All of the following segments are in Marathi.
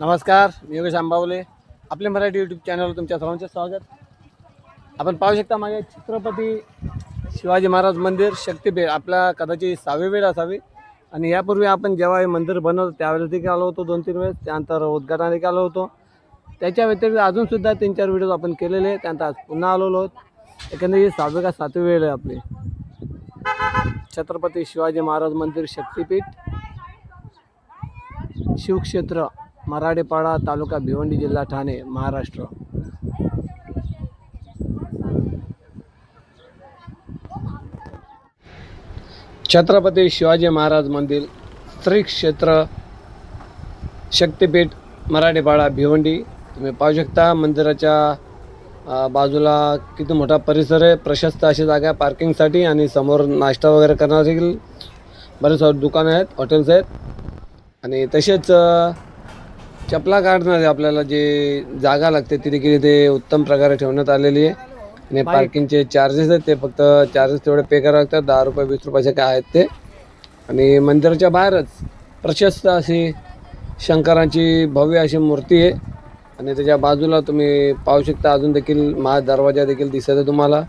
नमस्कार मी योगेश आंबावले. आपले मराठी यूट्यूब चॅनलवर तुमच्या सर्वांचे स्वागत. आपण पाहू शकता मागे छत्रपती शिवाजी महाराज मंदिर शक्तीपीठ. आपल्या कदाचित सहावी वेळ असावी. आणि यापूर्वी आपण जेव्हा हे मंदिर बनवलं त्यावेळेस देखील आलो होतो दोन तीन वेळेस. त्यानंतर उद्घाटन देखील आलो होतो. त्याच्या व्यतिरिक्त अजूनसुद्धा तीन चार व्हिडिओ आपण केलेले आहेत. त्यानंतर आज पुन्हा आलेलो आहोत. एकंदर ही सहावी का सातवी वेळ आहे आपली. छत्रपती शिवाजी महाराज मंदिर शक्तीपीठ. शिवक्षेत्र. मराठेपाडा तालुका भिवंडी जिल्हा ठाणे महाराष्ट्र. छत्रपती शिवाजी महाराज मंदिर श्री क्षेत्र शक्तीपीठ मराठेपाडा भिवंडी. तुम्ही पाहू शकता मंदिराच्या बाजूला किती मोठा परिसर आहे. प्रशस्त अशी जागा आहे पार्किंगसाठी आणि समोर नाश्ता वगैरे करणार देखील. बरेच दुकानं आहेत हॉटेल्स आहेत. आणि तसेच चपला काढण्यासाठी आपल्याला जे जागा लागते ती देखील इथे उत्तम प्रकारे ठेवण्यात आलेली आहे. आणि पार्किंगचे चार्जेस आहेत ते फक्त चार्जेस तेवढे पे करावे लागतात. दहा रुपये वीस रुपयाचे काय आहेत ते. आणि मंदिराच्या बाहेरच प्रशस्त अशी शंकरांची भव्य अशी मूर्ती आहे. आणि त्याच्या बाजूला तुम्ही पाहू शकता अजून देखील महा दरवाजा देखील दिसत आहे तुम्हाला.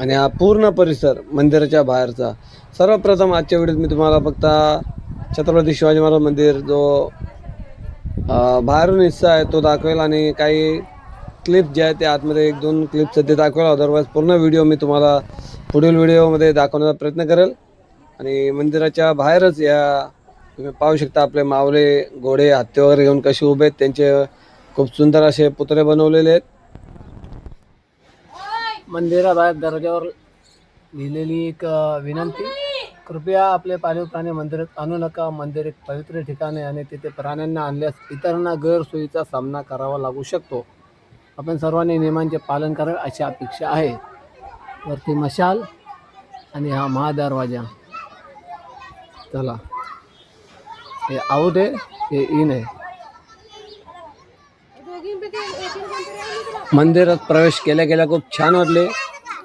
आणि हा पूर्ण परिसर मंदिराच्या बाहेरचा. सर्वप्रथम आजच्या वेळेत मी तुम्हाला फक्त छत्रपती शिवाजी महाराज मंदिर जो बाहेरून हिस्सा आहे तो दाखवेल आणि काही क्लिप जे आहेत ते आतमध्ये एक दोन क्लिप सध्या दाखवेल. अदरवाईज पूर्ण व्हिडिओ मी तुम्हाला पुढील व्हिडिओमध्ये दाखवण्याचा प्रयत्न करेल. आणि मंदिराच्या बाहेरच या तुम्ही पाहू शकता आपले मावळे घोडे हत्ते वगैरे घेऊन कसे उभे आहेत. त्यांचे खूप सुंदर असे पुतळे बनवलेले आहेत. मंदिराबाहेर दर्जावर लिहिलेली एक विनंती. कृपया आपले पाळीव प्राणी मंदिरात आणू नका. मंदिर एक पवित्र ठिकाण आहे आणि तिथे प्राण्यांना आणल्यास इतरांना गैरसोयीचा सामना करावा लागू शकतो. आपण सर्वांनी नियमांचे पालन करावे अशी अपेक्षा आहे. वरती मशाल आणि हा महादरवाजा. चला. हे आऊट आहे हे इन आहे. मंदिरात प्रवेश केल्या गेल्या खूप छान वाटले.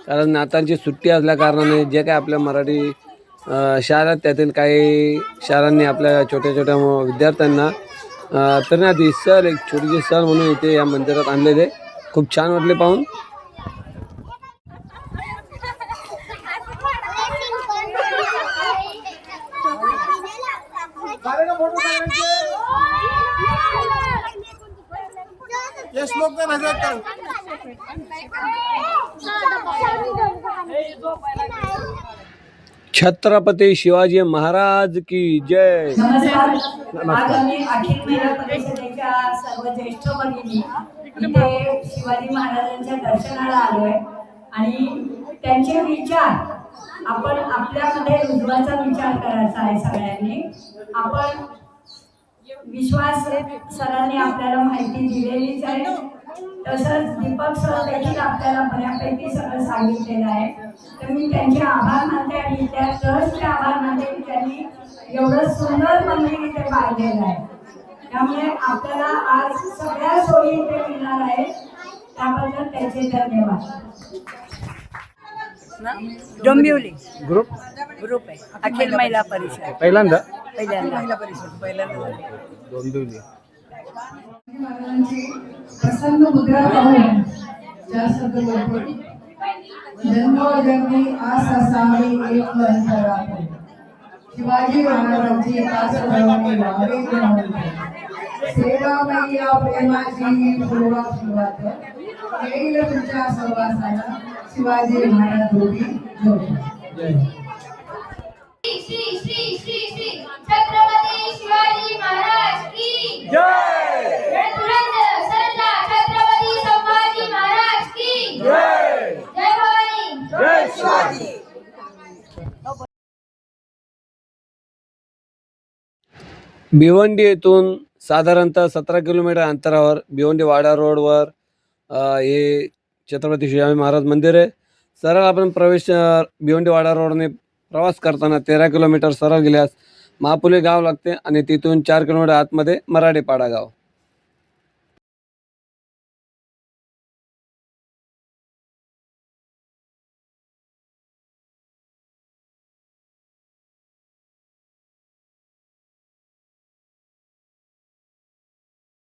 कारण नातांची सुट्टी असल्या कारणाने जे काय आपल्या मराठी शाळा आहेत त्यातील काही शाळांनी आपल्या छोट्या छोट्या विद्यार्थ्यांना अ, फिरण्याची सर एक छोटीशी सर म्हणून इथे या मंदिरात आणलेले. खूप छान वाटले पाहून. छत्रपती शिवाजी महाराज की जय। नमस्कार. आज आम्ही अखिल महिला परिषदेच्या सर्व ज्येष्ठ भगिनी इथे शिवाजी महाराजांच्या दर्शनाला आलोय आणि त्यांचे विचार आपण आपल्यामध्ये रुजवायचा विचार करायचा आहे सगळ्यांनी. आपण विश्वास सरांनी आपल्याला माहिती दिलेलीच आहे. तसंच दीपक सर देखील आपल्याला बऱ्यापैकी सगळं सांगितलेलं आहे. तर मी त्यांचे आभार मानते आणि त्या ट्रस्टचे आभार मानते की त्यांनी एवढं सुंदर मंदिर इथे बांधलेलं आहे. त्यामुळे आपल्याला आज सगळ्या सोयी इथे मिळणार आहेत. त्याबद्दल त्याचे धन्यवाद. डोंबिवली. ग्रुप? ग्रुप आहे. अखिल महिला परिषद. पहिल्यांदा. पहिल्यांदा महिला परिषद पहिल्यांदा दोन दिवली महाराजांची प्रसन्न मुद्रा पाहून ज्या शब्द बोलतो जन्मोजन्मी आस असावी एक अंतरात शिवाजी महाराजांची आस घडवणे व्हावे गुणवंत सेवा मैया प्रेमाची फुलवा फुलवात येईल तुमच्या सहवासाला शिवाजी महाराज जोडी जोडी श्री श्री श्री श्री श्री छत्रपती शिवाजी महाराज की जय! धुरंधर सरदार छत्रपती संभाजी महाराज की जय! जय भवानी! भिवंडी येथून साधारणतः सतरा किलोमीटर अंतरावर भिवंडी वाडा रोडवर हे छत्रपती शिवाजी महाराज मंदिर आहे. सरळ आपण प्रवेश भिवंडी वाडा रोडने प्रवास करताना तेरा किलोमीटर सरळ गेल्यास महापुले गाव लागते आणि तिथून चार किलोमीटर आतमध्ये मराठेपाडा गाव.